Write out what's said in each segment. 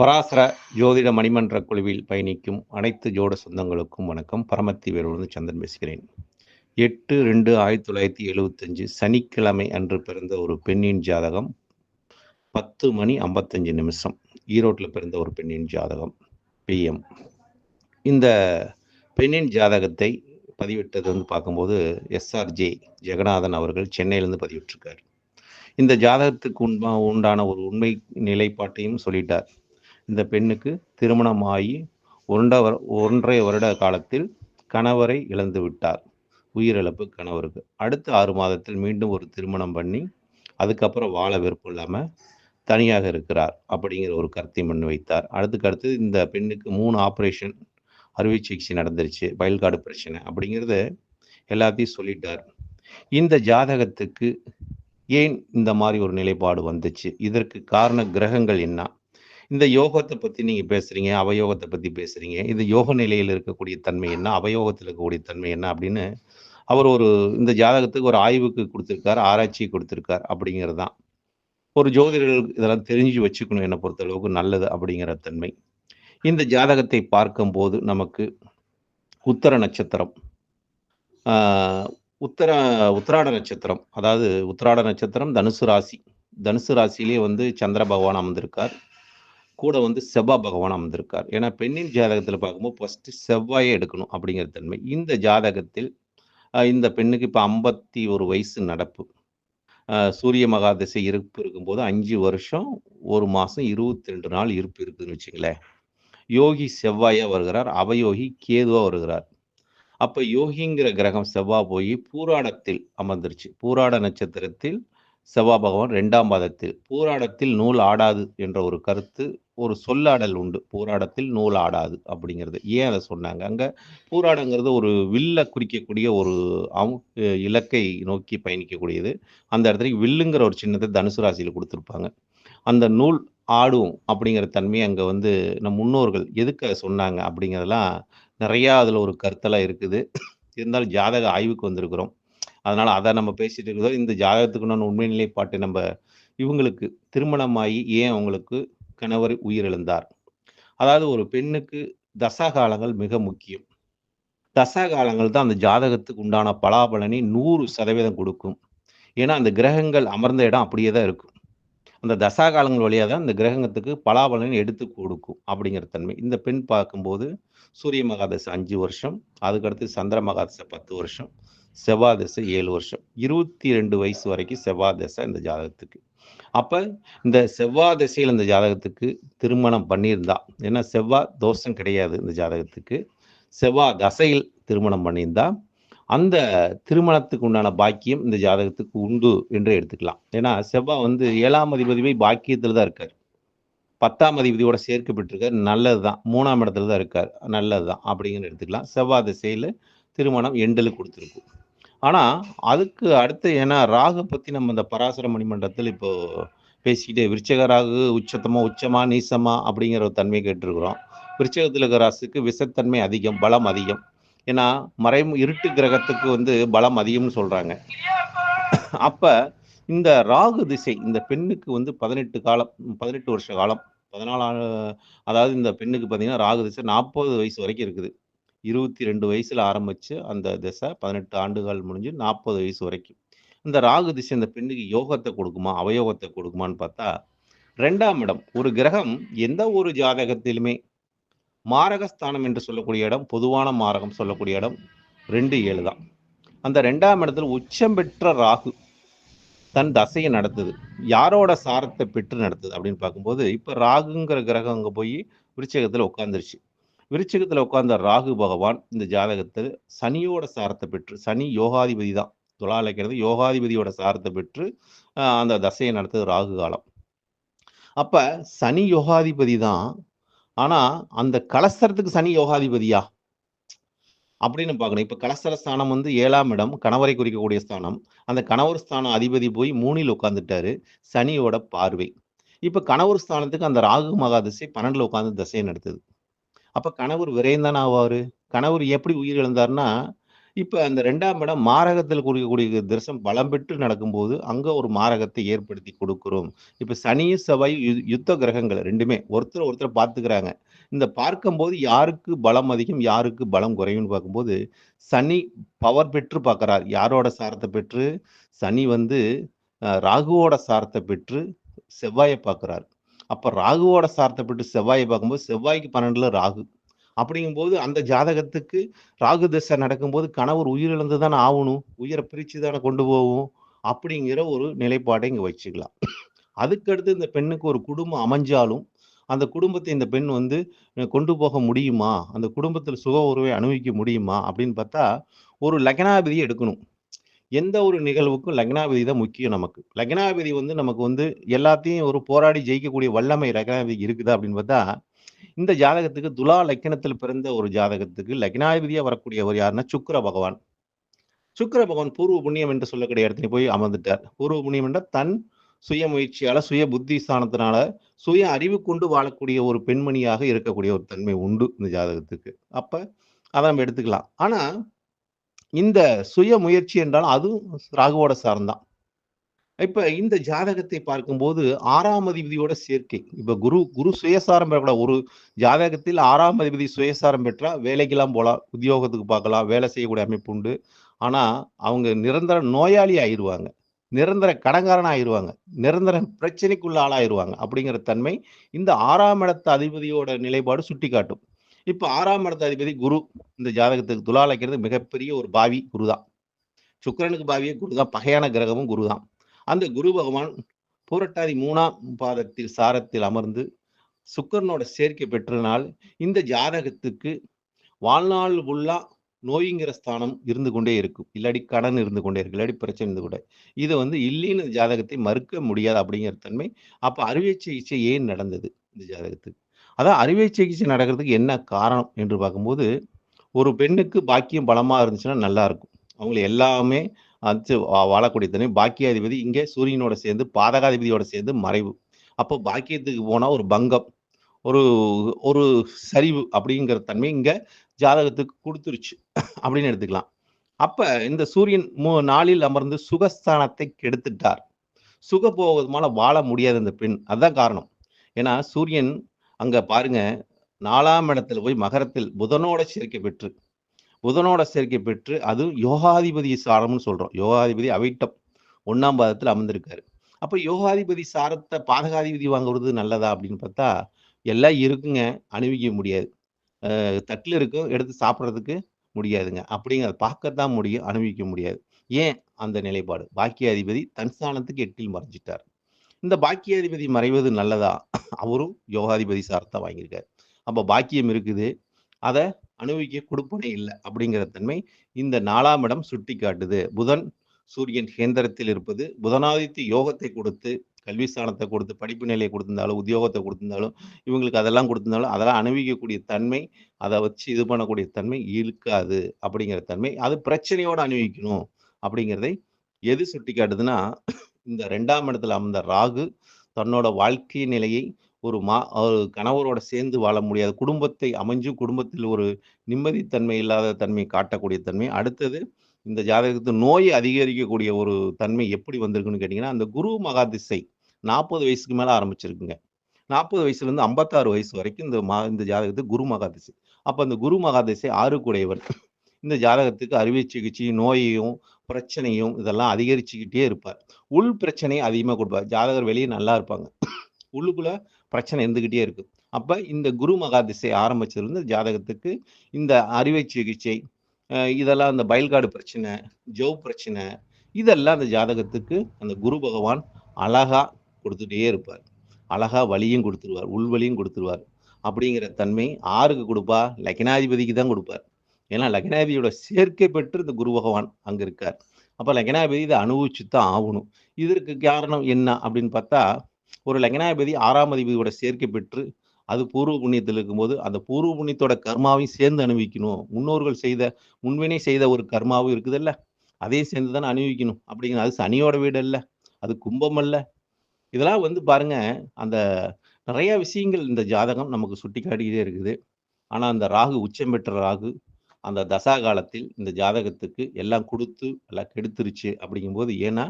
பராசர ஜோதிட மணிமன்ற குழுவில் பயணிக்கும் அனைத்து ஜோட சொந்தங்களுக்கும் வணக்கம். பரமத்தி வேலூர்ந்து சந்திரன் பேசுகிறேன். எட்டு ரெண்டு ஆயிரத்தி தொள்ளாயிரத்தி எழுபத்தஞ்சு சனிக்கிழமை அன்று பிறந்த ஒரு பெண்ணின் ஜாதகம் பத்து மணி ஐம்பத்தஞ்சு நிமிஷம். ஈரோட்டில் பிறந்த ஒரு பெண்ணின் ஜாதகம் பிஎம் இந்த பெண்ணின் ஜாதகத்தை பதிவிட்டது வந்து பார்க்கும்போது எஸ்ஆர்ஜே ஜெகநாதன் அவர்கள் சென்னையிலேருந்து பதிவிட்டிருக்கார். இந்த ஜாதகத்துக்கு உண்மை உண்டான ஒரு உண்மை நிலைப்பாட்டையும் சொல்லிட்டார். இந்த பெண்ணுக்கு திருமணம் ஆகி ஒன்றரை ஒன்றரை வருட காலத்தில் கணவரை இழந்து விட்டார். உயிரிழப்பு கணவருக்கு. அடுத்த ஆறு மாதத்தில் மீண்டும் ஒரு திருமணம் பண்ணி அதுக்கப்புறம் வாழ விருப்பம் இல்லாமல் தனியாக இருக்கிறார் அப்படிங்கிற ஒரு கருத்தை முன் வைத்தார் அடுத்துக்கு அடுத்து இந்த பெண்ணுக்கு மூணு ஆப்ரேஷன் அறுவை சிகிச்சை நடந்துருச்சு வயல்காடு பிரச்சனை அப்படிங்கிறத எல்லாத்தையும் சொல்லிட்டார். இந்த ஜாதகத்துக்கு ஏன் இந்த மாதிரி ஒரு நிலைப்பாடு வந்துச்சு? இதற்கு காரண கிரகங்கள் என்ன? இந்த யோகத்தை பத்தி நீங்க பேசுறீங்க அவயோகத்தை பத்தி பேசுறீங்க இந்த யோக நிலையில் இருக்கக்கூடிய தன்மை என்ன அவயோகத்தில் இருக்கக்கூடிய தன்மை என்ன அப்படின்னு அவர் ஒரு இந்த ஜாதகத்துக்கு ஒரு ஆய்வுக்கு கொடுத்துருக்கார் ஆராய்ச்சி கொடுத்துருக்கார் அப்படிங்கிறது தான் ஒரு ஜோதிடர்கள் இதெல்லாம் தெரிஞ்சு வச்சுக்கணும் என்னை பொறுத்த அளவுக்கு நல்லது அப்படிங்கிற தன்மை. இந்த ஜாதகத்தை பார்க்கும்போது நமக்கு உத்தர நட்சத்திரம் ஆஹ், உத்தர உத்திராட நட்சத்திரம் அதாவது உத்திராட நட்சத்திரம் தனுசு ராசி. தனுசு ராசியிலேயே வந்து சந்திர பகவான் அமர்ந்திருக்கார். கூட வந்து செவ்வாய் பகவான் அமர்ந்திருக்கார். ஏன்னா பெண்ணின் ஜாதகத்தில் பார்க்கும்போது ஃபஸ்ட்டு செவ்வாயே எடுக்கணும் அப்படிங்கிற தன்மை. இந்த ஜாதகத்தில் இந்த பெண்ணுக்கு இப்போ ஐம்பத்தி ஒரு வயசு நடப்பு. சூரிய மகாதசை இருப்பு இருக்கும்போது அஞ்சு வருஷம் ஒரு மாதம் இருபத்தி ரெண்டு நாள் இருப்பு இருக்குதுன்னு வச்சுங்களேன். யோகி செவ்வாயாக வருகிறார் அவயோகி கேதுவாக வருகிறார். அப்போ யோகிங்கிற கிரகம் செவ்வாய் போய் பூராடத்தில் அமர்ந்துருச்சு. பூராட நட்சத்திரத்தில் செவ்வாய் பகவான் ரெண்டாம் பாதத்தில். பூராடத்தில் நூல் ஆடாது என்ற ஒரு கருத்து ஒரு சொல்லாடல் உண்டு. போராடத்தில் நூல் ஆடாது அப்படிங்கிறது. ஏன் அதை சொன்னாங்க? அங்கே போராடங்கிறது ஒரு வில்ல குறிக்கக்கூடிய ஒரு இலக்கை நோக்கி பயணிக்கக்கூடியது. அந்த இடத்துக்கு வில்லுங்கிற ஒரு சின்னத்தை தனுசு ராசியில் கொடுத்துருப்பாங்க. அந்த நூல் ஆடும் அப்படிங்கிற தன்மையை அங்கே வந்து நம் முன்னோர்கள் எதுக்கு சொன்னாங்க அப்படிங்கிறதெல்லாம் நிறையா அதில் ஒரு கருத்தெல்லாம் இருக்குது. இருந்தாலும் ஜாதக ஆய்வுக்கு வந்திருக்கிறோம். அதனால் அதை நம்ம பேசிகிட்டு இருக்கிறோம் இந்த ஜாதகத்துக்குன்னு உண்மை நிலைப்பாட்டை நம்ம இவங்களுக்கு திருமணமாகி ஏன் அவங்களுக்கு கணவர் உயிரிழந்தார். அதாவது ஒரு பெண்ணுக்கு தசா காலங்கள் மிக முக்கியம். தசா காலங்கள் தான் அந்த ஜாதகத்துக்கு உண்டான பலாபலனை நூறு சதவீதம் கொடுக்கும். ஏன்னா அந்த கிரகங்கள் அமர்ந்த இடம் அப்படியே தான் இருக்கும். அந்த தசா காலங்கள் வழியாக தான் இந்த கிரகத்துக்கு பலாபலனை எடுத்து கொடுக்கும் அப்படிங்கிற தன்மை. இந்த பெண் பார்க்கும்போது சூரிய மகாதசை அஞ்சு வருஷம் அதுக்கடுத்து சந்திர மகாதசை பத்து வருஷம் செவ்வாய் தசை ஏழு வருஷம். இருபத்தி ரெண்டு வயசு வரைக்கும் செவ்வாய் தசை இந்த ஜாதகத்துக்கு. அப்போ இந்த செவ்வாய் திசையில் இந்த ஜாதகத்துக்கு திருமணம் பண்ணியிருந்தா ஏன்னா செவ்வாய் தோஷம் கிடையாது இந்த ஜாதகத்துக்கு செவ்வாய் தசையில் திருமணம் பண்ணியிருந்தா அந்த திருமணத்துக்கு உண்டான பாக்கியம் இந்த ஜாதகத்துக்கு உண்டு என்று எடுத்துக்கலாம். ஏன்னா செவ்வாய் வந்து ஏழாம் அதிபதி பாக்கியத்தில் தான் இருக்கார். பத்தாம் அதிபதியோட சேர்க்கப்பட்டிருக்கார் நல்லது தான் மூணாம் இடத்துல தான் இருக்கார். நல்லது தான் அப்படிங்கிற எடுத்துக்கலாம். செவ்வாய் திசையில் திருமணம் எண்டலு கொடுத்துருக்கும். ஆனால் அதுக்கு அடுத்து ஏன்னா ராகு பற்றி நம்ம இந்த பராசர மணிமண்டலத்தில் இப்போ பேசிக்கிட்டே விருச்சக ராகு உச்சத்தமா உச்சமா நீசமா அப்படிங்கிற ஒரு தன்மை கேட்டிருக்கிறோம். விருச்சகத்தில் இருக்கிற ராசுக்கு விஷத்தன்மை அதிகம் பலம் அதிகம். ஏன்னா மறை இருட்டு கிரகத்துக்கு வந்து பலம் அதிகம்னு சொல்கிறாங்க அப்போ இந்த ராகு திசை இந்த பெண்ணுக்கு வந்து பதினெட்டு காலம் பதினெட்டு வருஷ காலம் பதினாலு அதாவது இந்த பெண்ணுக்கு பார்த்தீங்கன்னா ராகு திசை நாற்பது வயசு வரைக்கும் இருக்குது. இருபத்தி ரெண்டு வயசில் ஆரம்பித்து அந்த திசை பதினெட்டு ஆண்டுகள் முடிஞ்சு நாற்பது வயசு வரைக்கும். இந்த ராகு திசை இந்த பெண்ணுக்கு யோகத்தை கொடுக்குமா அவயோகத்தை கொடுக்குமான்னு பார்த்தா ரெண்டாம் இடம் ஒரு கிரகம் எந்த ஒரு ஜாதகத்திலுமே மாரகஸ்தானம் என்று சொல்லக்கூடிய இடம் பொதுவான மாரகம் சொல்லக்கூடிய இடம் ரெண்டு ஏழு தான். அந்த ரெண்டாம் இடத்துல உச்சம் பெற்ற ராகு தன் தசையை நடத்துது. யாரோட சாரத்தை பெற்று நடத்துது அப்படின்னு பார்க்கும்போது இப்போ ராகுங்கிற கிரகம் அங்கே போய் விருச்சகத்தில் உட்காந்துருச்சு விருச்சகத்தில் உட்கார்ந்த ராகு பகவான் இந்த ஜாதகத்தில் சனியோட சாரத்தை பெற்று சனி யோகாதிபதி தான். துலாலைக்கிறது யோகாதிபதியோட சாரத்தை பெற்று அந்த தசையை நடத்துது ராகு காலம். அப்போ சனி யோகாதிபதி தான் ஆனால் அந்த கலஸ்தரத்துக்கு சனி யோகாதிபதியா? அப்படின்னு பார்க்கணும். இப்போ கலசர ஸ்தானம் வந்து ஏழாம் இடம் கணவரை குறிக்கக்கூடிய ஸ்தானம். அந்த கணவர் ஸ்தானம் அதிபதி போய் மூணில் உட்காந்துட்டாரு சனியோட பார்வை. இப்போ கணவர் ஸ்தானத்துக்கு அந்த ராகு மகாதிசை பன்னெண்டில் உட்காந்து தசையை நடத்துது. அப்போ கணவர் விரைந்தான் ஆவார் கணவர் எப்படி உயிரிழந்தாருன்னா இப்போ அந்த ரெண்டாம் இடம் மாரகத்தில் குறிக்கக்கூடிய தரிசனம் பலம் பெற்று நடக்கும்போது, அங்கே ஒரு மாரகத்தை ஏற்படுத்தி கொடுக்குறோம் இப்போ சனியும், செவ்வாயும் யு யுத்த கிரகங்கள் ரெண்டுமே ஒருத்தர் ஒருத்தர் பார்த்துக்கிறாங்க. இந்த பார்க்கும்போது யாருக்கு பலம் அதிகம், யாருக்கு பலம் குறையும்னு பார்க்கும்போது, சனி பவர் பெற்று பார்க்குறார் யாரோட சாரத்தை பெற்று? சனி வந்து ராகுவோட சாரத்தை பெற்று செவ்வாயை பார்க்குறார் அப்போ ராகுவோட சார்த்தப்பட்டு செவ்வாயை பார்க்கும்போது, செவ்வாய்க்கு 12ல ராகு. அப்படிங்கும்போது அந்த ஜாதகத்துக்கு ராகு தசை நடக்கும்போது கணவர் உயிரிழந்து தானே ஆகணும் உயிரை பிரித்து தானே கொண்டு போகும். அப்படிங்கிற ஒரு நிலைப்பாட இங்கே வச்சுக்கலாம். அதுக்கடுத்து இந்த பெண்ணுக்கு ஒரு குடும்பம் அமைஞ்சாலும், அந்த குடும்பத்தை இந்த பெண் வந்து கொண்டு போக முடியுமா? அந்த குடும்பத்தில் சுக உறவை அனுபவிக்க முடியுமா? அப்படின்னு பார்த்தா, ஒரு லக்னாபதியை எடுக்கணும். எந்த ஒரு நிகழ்வுக்கும் லக்னாபதி தான் முக்கியம் நமக்கு. லக்னாபதி வந்து நமக்கு வந்து எல்லாத்தையும் ஒரு போராடி ஜெயிக்கக்கூடிய வல்லமை லக்னாபதி இருக்குதா? அப்படின்னு பார்த்தா, இந்த ஜாதகத்துக்கு துலா லக்னத்தில பிறந்த ஒரு ஜாதகத்துக்கு லக்னாதிபதியா வரக்கூடியவர் யாருன்னா சுக்கர பகவான். சுக்கர பகவான் பூர்வ புண்ணியம் என்று சொல்லக்கூடிய இடத்துல போய் அமர்ந்துட்டார். பூர்வ புண்ணியம் என்றால் தன் சுய முயற்சியால, சுய புத்தி ஸ்தானத்தினால, சுய அறிவு கொண்டு வாழக்கூடிய ஒரு பெண்மணியாக இருக்கக்கூடிய ஒரு தன்மை உண்டு இந்த ஜாதகத்துக்கு. அப்ப அதை நம்ம எடுத்துக்கலாம். ஆனா, இந்த சுய முயற்சி என்றாலும் அதுவும் ராகுவோட சார்ந்தான் இப்ப இந்த ஜாதகத்தை பார்க்கும்போது ஆறாம் அதிபதியோட சேர்க்கை. இப்ப குரு குரு சுயசாரம் பெறக்கூடாது. ஒரு ஜாதகத்தில் ஆறாம் அதிபதி சுயசாரம் பெற்றா வேலைக்கெல்லாம் போகலாம் உத்தியோகத்துக்கு பார்க்கலாம். வேலை செய்யக்கூடிய அமைப்பு உண்டு. ஆனா, அவங்க நிரந்தர நோயாளி ஆயிடுவாங்க நிரந்தர கடங்காரன் ஆயிருவாங்க. நிரந்தர பிரச்சனைக்குள்ள ஆளாயிருவாங்க. அப்படிங்கிற தன்மை இந்த ஆறாம் இடத்த அதிபதியோட நிலைப்பாடு சுட்டிக்காட்டும். இப்ப 6ஆம் இடத்து அதிபதி குரு. இந்த ஜாதகத்துக்கு துலாலைக்கிறது மிகப்பெரிய ஒரு பாவி குரு தான். சுக்கரனுக்கு பாவியே குரு தான். பகையான கிரகமும் குரு தான். அந்த குரு பகவான் பூரட்டாதி மூணாம் பாதத்தில் சாரத்தில் அமர்ந்து சுக்கரனோட சேர்க்கை பெற்றனால் இந்த ஜாதகத்துக்கு வாழ்நாள் ஃபுல்லா நோய்ங்கிற ஸ்தானம் இருந்து கொண்டே இருக்கும். இல்லாட்டி கடன் இருந்து கொண்டே இருக்கும். இல்லாட்டி பிரச்சனை இருந்து கூட. இது வந்து இல்லைன்னு ஜாதகத்தை மறுக்க முடியாது அப்படிங்கிற தன்மை. அப்போ அறுவை சிகிச்சை ஏன் நடந்தது இந்த ஜாதகத்துக்கு? அதான் அறுவை சிகிச்சை நடக்கிறதுக்கு என்ன காரணம் என்று பார்க்கும்போது, ஒரு பெண்ணுக்கு பாக்கியம் பலமாக இருந்துச்சுன்னா நல்லா இருக்கும். அவங்கள எல்லாமே அது வாழக்கூடிய தன்மை. பாக்கியாதிபதி இங்கே சூரியனோட சேர்ந்து பாதகாதிபதியோட சேர்ந்து மறைவு. அப்போ பாக்கியத்துக்கு போனால் ஒரு பங்கம். ஒரு ஒரு சரிவு அப்படிங்கிற தன்மை இங்கே ஜாதகத்துக்கு கொடுத்துருச்சு அப்படின்னு எடுத்துக்கலாம். அப்போ இந்த சூரியன் மு நாளில் அமர்ந்து சுகஸ்தானத்தை கெடுத்துட்டார். சுக சுகபோகமான வாழ முடியாது இந்த பெண். அதுதான் காரணம். ஏன்னா சூரியன் அங்க பாருங்க நாலாம் இடத்துல போய் மகரத்தில் புதனோட சேர்க்கை பெற்று புதனோட சேர்க்கை பெற்று அதுவும் யோகாதிபதி சாரம்னு சொல்றோம். யோகாதிபதி அவிட்டம் ஒன்னாம் பாதத்தில் அமர்ந்திருக்காரு. அப்ப யோகாதிபதி சாரத்தை பாதகாதிபதி வாங்குறது நல்லதா அப்படின்னு பார்த்தா, எல்லாம் இருக்குங்க. அணிவிக்க முடியாது. தட்டில் இருக்கும். எடுத்து சாப்பிட்றதுக்கு முடியாதுங்க. அப்படிங்க பார்க்கத்தான் முடியும். அனுபவிக்க முடியாது. ஏன் அந்த நிலைப்பாடு? பாக்கியாதிபதி தன் ஸ்தானத்துக்கு எட்டில் மறைஞ்சிட்டார். இந்த பாக்கியாதிபதி மறைவது நல்லதா? அவரும் யோகாதிபதி சாரத்த வாங்கியிருக்காரு. அப்போ பாக்கியம் இருக்குது. அதை அனுபவிக்க கொடுப்பனே இல்லை அப்படிங்கிற தன்மை இந்த நாலாம் இடம் சுட்டி காட்டுது புதன், சூரியன் கேந்திரத்தில் இருப்பது புதனாதித்ய யோகத்தை கொடுத்து, கல்வி ஸ்தானத்தை கொடுத்து, படிப்பு நிலையை கொடுத்திருந்தாலும், உத்தியோகத்தை கொடுத்திருந்தாலும், இவங்களுக்கு அதெல்லாம் கொடுத்திருந்தாலும், அதெல்லாம் அனுபவிக்கக்கூடிய தன்மை, அதை வச்சு இது பண்ணக்கூடிய தன்மை இருக்காது. அப்படிங்கிற தன்மை. அது பிரச்சனையோடு அனுபவிக்கணும். அப்படிங்கிறதை எது சுட்டி காட்டுதுன்னா இந்த ரெண்டாம் இடத்துல அமர்ந்த ராகு தன்னோட வாழ்க்கை நிலையை ஒரு மா ஒரு கணவரோட சேர்ந்து வாழ முடியாத குடும்பத்தை அமைஞ்சும் குடும்பத்தில் ஒரு நிம்மதித்தன்மை இல்லாத தன்மை காட்டக்கூடிய தன்மை. அடுத்தது இந்த ஜாதகத்து நோய் அதிகரிக்கக்கூடிய ஒரு தன்மை எப்படி வந்திருக்குன்னு கேட்டிங்கன்னா அந்த குரு மகாதிசை நாற்பது வயசுக்கு மேலே ஆரம்பிச்சிருக்குங்க. 40 வயசுலேருந்து 56 வயசு வரைக்கும் இந்த மா இந்த ஜாதகத்துக்கு குரு மகாதிசை அப்போ அந்த குரு மகா திசை 6க்கு உடையவன். இந்த ஜாதகத்துக்கு அறுவை சிகிச்சை, நோயையும், பிரச்சனையும் இதெல்லாம் அதிகரிச்சுக்கிட்டே இருப்பார். உள் பிரச்சனையை அதிகமாக கொடுப்பார். ஜாதகர் வெளியே நல்லா இருப்பாங்க. உள்ளுக்குள்ள பிரச்சனை இருந்துக்கிட்டே இருக்கு. அப்ப இந்த குரு மகா திசை ஆரம்பிச்சதுலருந்து ஜாதகத்துக்கு இந்த அறுவை சிகிச்சை, இதெல்லாம் அந்த பயல்காடு பிரச்சனை, ஜவ் பிரச்சனை, இதெல்லாம் அந்த ஜாதகத்துக்கு அந்த குரு பகவான் அழகா கொடுத்துட்டே இருப்பார். அழகா வலியும் கொடுத்துருவார் உள்வழியும் கொடுத்துருவார் அப்படிங்கிற தன்மை 6க்கு கொடுப்பா லக்னாதிபதிக்கு தான் கொடுப்பார் ஏன்னா லக்னாதிபதியோட சேர்க்கை பெற்று இந்த குரு பகவான் அங்கே இருக்கார். அப்போ லக்னாபதி இதை அனுபவிச்சு தான் ஆகணும் இதற்கு காரணம் என்ன அப்படின்னு பார்த்தா, ஒரு லக்னாபதி ஆறாம் அதிபதியோட சேர்க்கை பெற்று, அது பூர்வ புண்ணியத்தில் இருக்கும்போது, அந்த பூர்வ புண்ணியத்தோட கர்மாவையும் சேர்ந்து அனுபவிக்கணும். முன்னோர்கள் செய்த முன்வினை செய்த ஒரு கர்மாவும் இருக்குதுல்ல. அதையும் சேர்ந்து தானே அனுபவிக்கணும். அப்படிங்கிற அது சனியோட வீடு அல்ல. அது கும்பம் அல்ல. இதெல்லாம் வந்து பாருங்க, அந்த நிறைய விஷயங்கள் இந்த ஜாதகம் நமக்கு சுட்டிக்காட்டிக்கிட்டே இருக்குது. ஆனால் அந்த ராகு உச்சம் பெற்ற ராகு, அந்த தசா காலத்தில் இந்த ஜாதகத்துக்கு எல்லாம் கொடுத்து எல்லாம் கெடுத்துருச்சு அப்படிங்கும்போது ஏன்னா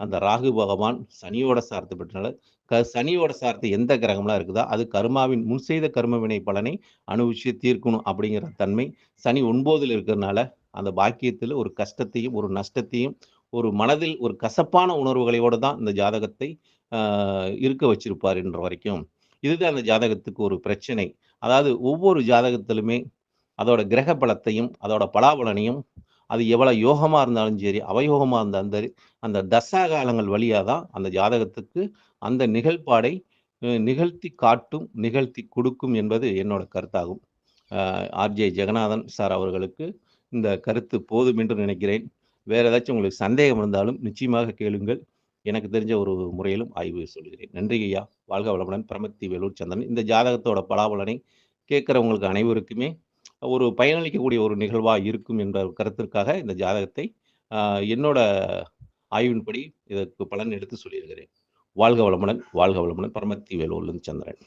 அந்த ராகு பகவான் சனியோட சார்த்து பெற்றனால க சனியோட சார்த்து எந்த கிரகம்லாம் இருக்குதோ அது கர்மாவின் முன் செய்த கர்ம வினை பலனை அனுபவிச்சு தீர்க்கணும் அப்படிங்கிற தன்மை சனி ஒன்பதில் இருக்கிறதுனால அந்த பாக்கியத்தில் ஒரு கஷ்டத்தையும் ஒரு நஷ்டத்தையும் ஒரு மனதில் ஒரு கசப்பான உணர்வுகளோடு தான் இந்த ஜாதகத்தை இருக்க வச்சிருப்பார் என்ற வரைக்கும். இதுதான் அந்த ஜாதகத்துக்கு ஒரு பிரச்சனை. அதாவது ஒவ்வொரு ஜாதகத்திலுமே அதோட கிரக பலத்தையும் அதோட பலாபலனையும் அது எவ்வளோ யோகமாக இருந்தாலும் சரி அவயோகமாக இருந்தாலும் சரி அந்த தசா காலங்கள் வழியாக தான் அந்த ஜாதகத்துக்கு அந்த நிகழ்பாடை நிகழ்த்தி காட்டும் நிகழ்த்தி கொடுக்கும் என்பது என்னோட கருத்தாகும். ஆர்ஜே ஜெகநாதன் சார் அவர்களுக்கு இந்த கருத்து போதும் என்று நினைக்கிறேன். வேறு ஏதாச்சும் உங்களுக்கு சந்தேகம் இருந்தாலும் நிச்சயமாக கேளுங்கள். எனக்கு தெரிஞ்ச ஒரு முறையிலும் ஆய்வு சொல்கிறேன். நன்றி ஐயா. வாழ்க வளமுடன். பிரமத்தி வேலூர் சந்திரன். இந்த ஜாதகத்தோட பலாபலனை கேட்குறவங்களுக்கு அனைவருக்குமே ஒரு பயனளிக்கக்கூடிய ஒரு நிகழ்வாக இருக்கும் என்ற கருத்திற்காக இந்த ஜாதகத்தை என்னோட ஆய்வின்படி இதற்கு பலன் எடுத்து சொல்லியிருக்கிறேன். வாழ்க வளமுடன் வாழ்க வளமுடன். பரமத்தி வேலூர்லேருந்து சந்திரன்.